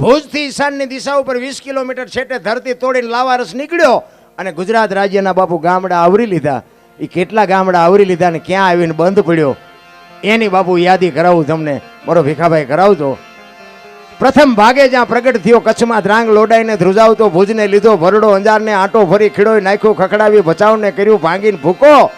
ભુજથી ઈશાનની દિશા ઉપર વીસ કિલોમીટર છેટે ધરતી તોડીને લાવારસ નીકળ્યો અને ગુજરાત રાજ્યના બાપુ ગામડા આવરી લીધા. એ કેટલા ગામડા આવરી લીધા ને ક્યાં આવીને બંધ પડ્યો? એની બાપુ યાદી કરાવું તમને. મારો ભીખાભાઈ કરાવજો. પ્રથમ ભાગે જ્યાં પ્રગટ થયો કચ્છમાં ધ્રાંગ લોડાઈને ધ્રુજાવતો, ભુજને લીધો ભરડો, અંજારને આંટો ફરી ખીડોય નાખ્યો, ખખડાવી બચાવને કર્યું, ભાંગીને ભૂકો.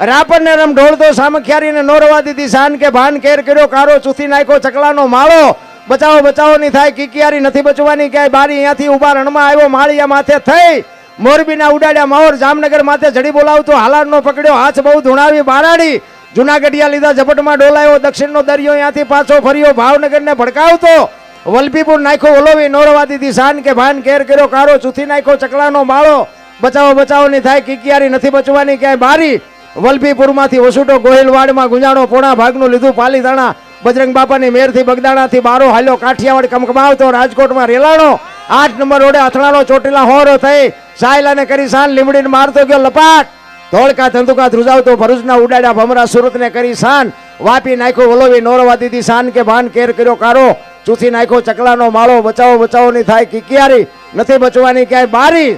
રાપરને રમ ઢોળતો સામખિયારીને નોરવા દીધી શાન કે ભાન કેર કર્યો, કારો ચૂથી નાખ્યો, ચકલાનો માળો. બચાવો બચાવો ની થાય, કિકિયારી નથી બચવાની, ક્યાંય બારી અહીંયાથી ઊભા રણમાં આવ્યો, માળિયા માથે થઈ, મોરબીના ઉડાડ્યા માહોર, જામનગર માથે જડી બોલાવતો, હાલારનો પકડ્યો, હાથ બહુ ધૂણાવી, બારાડી, જુનાગઢિયા લીધા ઝપટમાં ડોલાયો, દક્ષિણનો દરિયો અહીંયાથી પાછો ફર્યો, ભાવનગરને ભડકાવતો, વલભીપુર નાખ્યો ઓલોવી નોરવા દીધી શાન કે ભાન કેર કર્યો કારો ચૂથી નાખ્યો, ચકલાનો માળો બચાવો બચાવો ની થાય, કિકિયારી નથી બચવાની, ક્યાંય બારી, વલભીપુરમાંથી વસુટો ગોહિલવાડમાં ગુંજાણો, પોણા ભાગનું લીધું, પાલીતાણા બજરંગ બાપાની મેરથી બગદાણાથી બારો હાલ્યો કાઠિયાવાડ કમકમાવતો રાજકોટમાં રેલાણો. આઠ નંબર રોડે અથડાણો ચોટીલા હોરો થઈ સાયલાને કરી સાન લીમડીને મારતો ગયો લપાટ. ધોળકા ધંધુકા ધ્રુજાવતો ભરૂચના ઉડાડ્યા ભમરા સુરતને કરી શાન વાપી નાખ્યો વલોવી, નોરવા દીધી શાન કે ભાન કેર કર્યો કારો. ચૂથી નાખ્યો ચકલાનો માળો, બચાવો બચાવો નહીં થાય કિકિયારી. નથી બચવાની ક્યાંય બારી.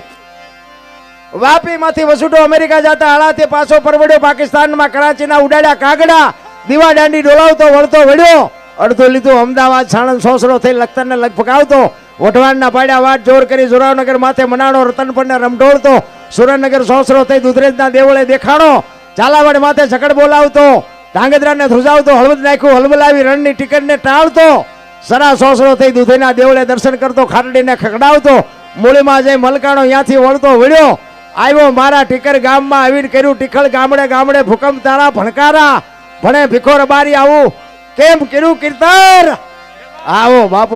વાપીમાંથી વસુટો અમેરિકા જતા હાલાથી પાછો પરવડ્યો પાકિસ્તાનમાં, કરાચીના ઉડાડ્યા કાગડા. દીવા દાંડી ડોલાવતો, વળતો, વળ્યો. અડધો લીધું અમદાવાદ, સાણંદ, સોસરો થઈ લખતરને લગભગાવતો વઢવાણના પાડ્યા વાટ જોર કરી સુરાવનગર માથે મનાણો રતનપણને રમઢોળતો. સુરેન્દ્રનગર, સોસરો થઈ દુધરેજના દેવળે દેખાણો. ઝાલાવાડ માથે ઝકડ બોલાવતો. ધાંગધ્રાને ધ્રુજાવતો, હળવદ નાખ્યું હલબલાવી રણની ટિકિટને ટાળતો. સરા સોસરો થઈ દુધઈના દેવળે દર્શન કરતો, ખારડીને ખકડાવતો મૂળીમાં જઈ મલકાણો ત્યાંથી વળતો, વળ્યો. આવ્યો મારા ટીકર ગામમાં આવીને કર્યું ટીખળ ગામડે ગામડે ભૂકંપ તારા ભણકારા. ભણે ભીખોર બારી આવું. કેમ કીધું કીર્તન? આવો બાપુ.